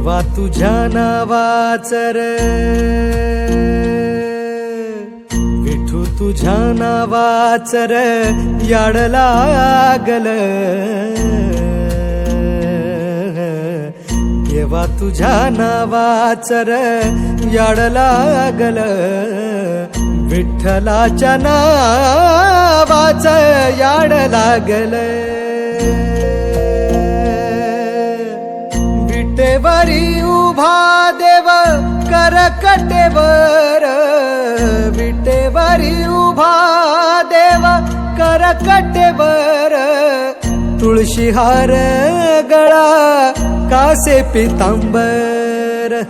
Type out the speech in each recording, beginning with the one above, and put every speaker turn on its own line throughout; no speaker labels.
देवा तुझ्या नावाचर विठू तुझ्या नावाचर याड लागल. देवा तुझ्या नावाचर याड लागल. विठ्ठलाच्या नावाच याड लागल. देवरी उभा देव करकटेवर. विटेवरी उभा देव करकटेवर. तुळशीहार गळा कासे पितांबर.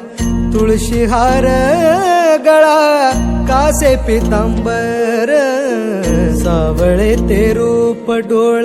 तुळशीहार गळा कासे पितांबर. सावळे ते रूप डोळ.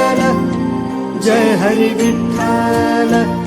जय हरी विठ्ठल।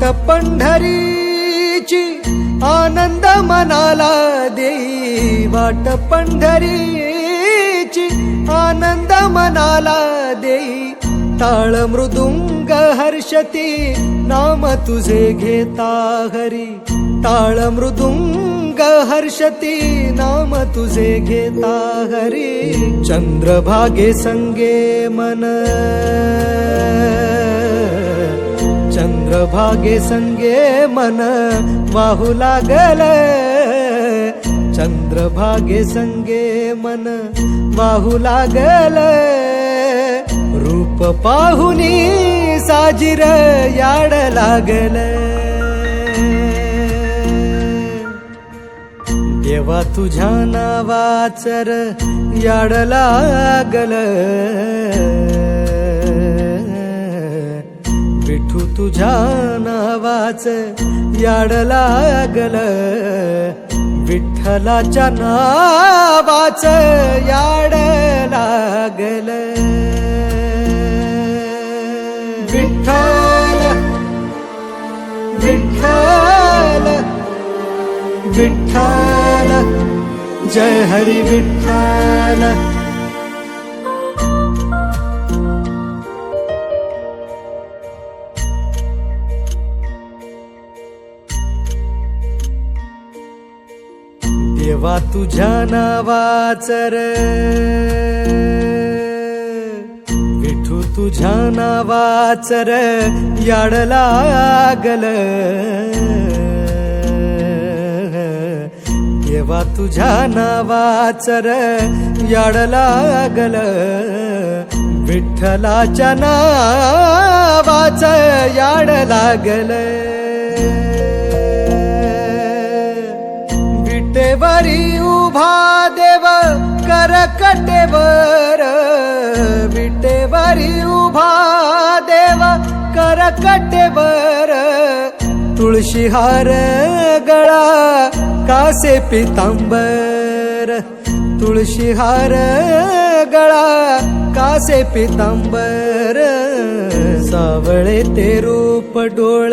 वाट पंढरीची आनंद मनाला देई. वाट पंढरीची आनंद मनाला देई. ताळ मृदुंग हर्षती नाम तुझे घेता हरी. ताळ मृदुंग हर्षती नाम तुझे घेता हरी. चंद्रभागे संगे मन. चंद्रभागे संगे मन वाहू लागल. चंद्रभागे संगे मन वाहू लागल. रूप पाहुनी साजिर याड लागल. देवा तुझ्या नावाचर याड लागल. तुझ्या नावाच याड लागल. विठ्ठलाच्या नावाच याड लागल. विठ्ठल विठ्ठल विठ्ठल. जय हरी विठ्ठल. देवा तुझ्या नावाचर विठू तुझ्या नावाचर याड लागल. देवा तुझ्या नावाचर याड लागल. विठ्ठलाच्या नावाच याड लागल. विटेवरी उभा देव करकटेवर. विटेवरी उभा देव करकटेवर. तुळशीहार गळा कासे पितांबर. तुळशीहार गळा कासे पितांबर. सावळे ते रूप डोळ.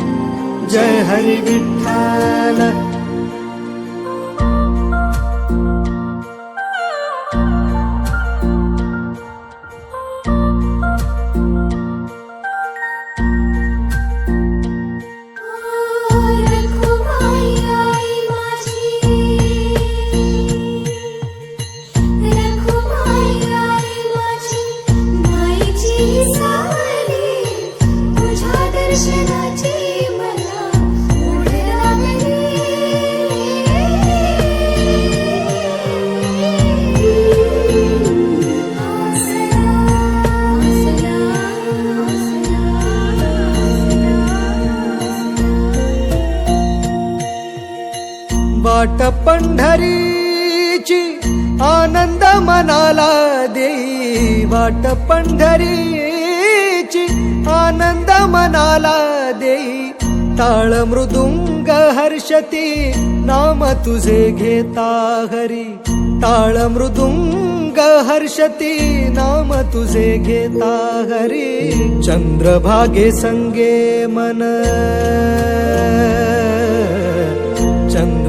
जय हरी विठ्ठल वाट पंढरीची आनंद मनाला देई वाट पंढरीची आनंद मनाला देई ताळ मृदुंग हर्षती नाम तुझे घेता हरी. ताळ मृदुंग हर्षती नाम तुझे घेता हरी. चंद्रभागे संगे मन.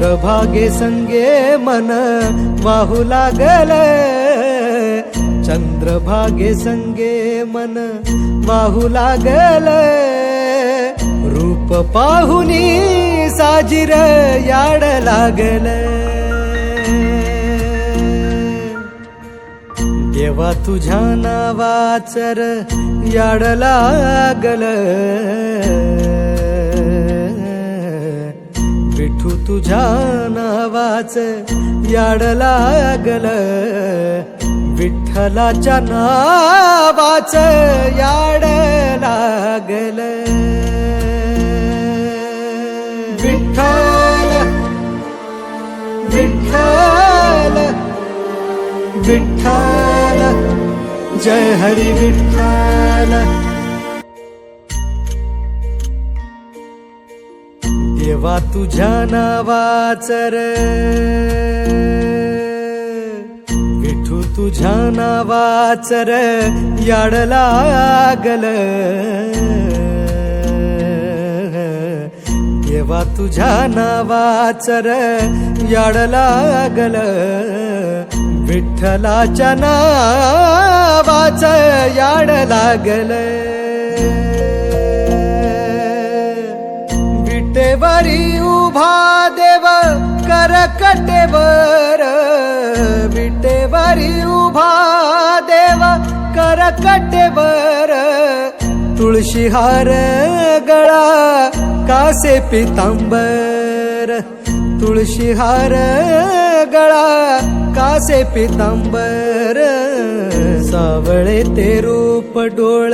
प्रभागे संगे मन वाहू लागल. चंद्रभागे संगे मन वाहू लागल. रूप पाहुनी साजिर याड लागल. देवा तुझ्या नावाचर याड लागल. तुझ्या नावाच याड लागल. विठ्ठलाच्या नावाच याड लागल. विठ्ठल विठ्ठल विठ्ठल जय हरी विठ्ठल. देवा तुझ्या नावाचर विठू तुझ्या नावाचर याड लागल. देवा तुझ्या नावाचर याड लागल. विठ्ठलाच्या नावाच याड लागल. देवरी उभा देव करकटेवर विटेवरी उभा देव करकटेवर तुळशीहार गळा कासे पितांबर. तुळशीहार गळा कासे पितांबर. सावळे ते रूप डोळ.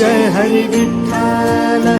जय हरी विठ्ठल।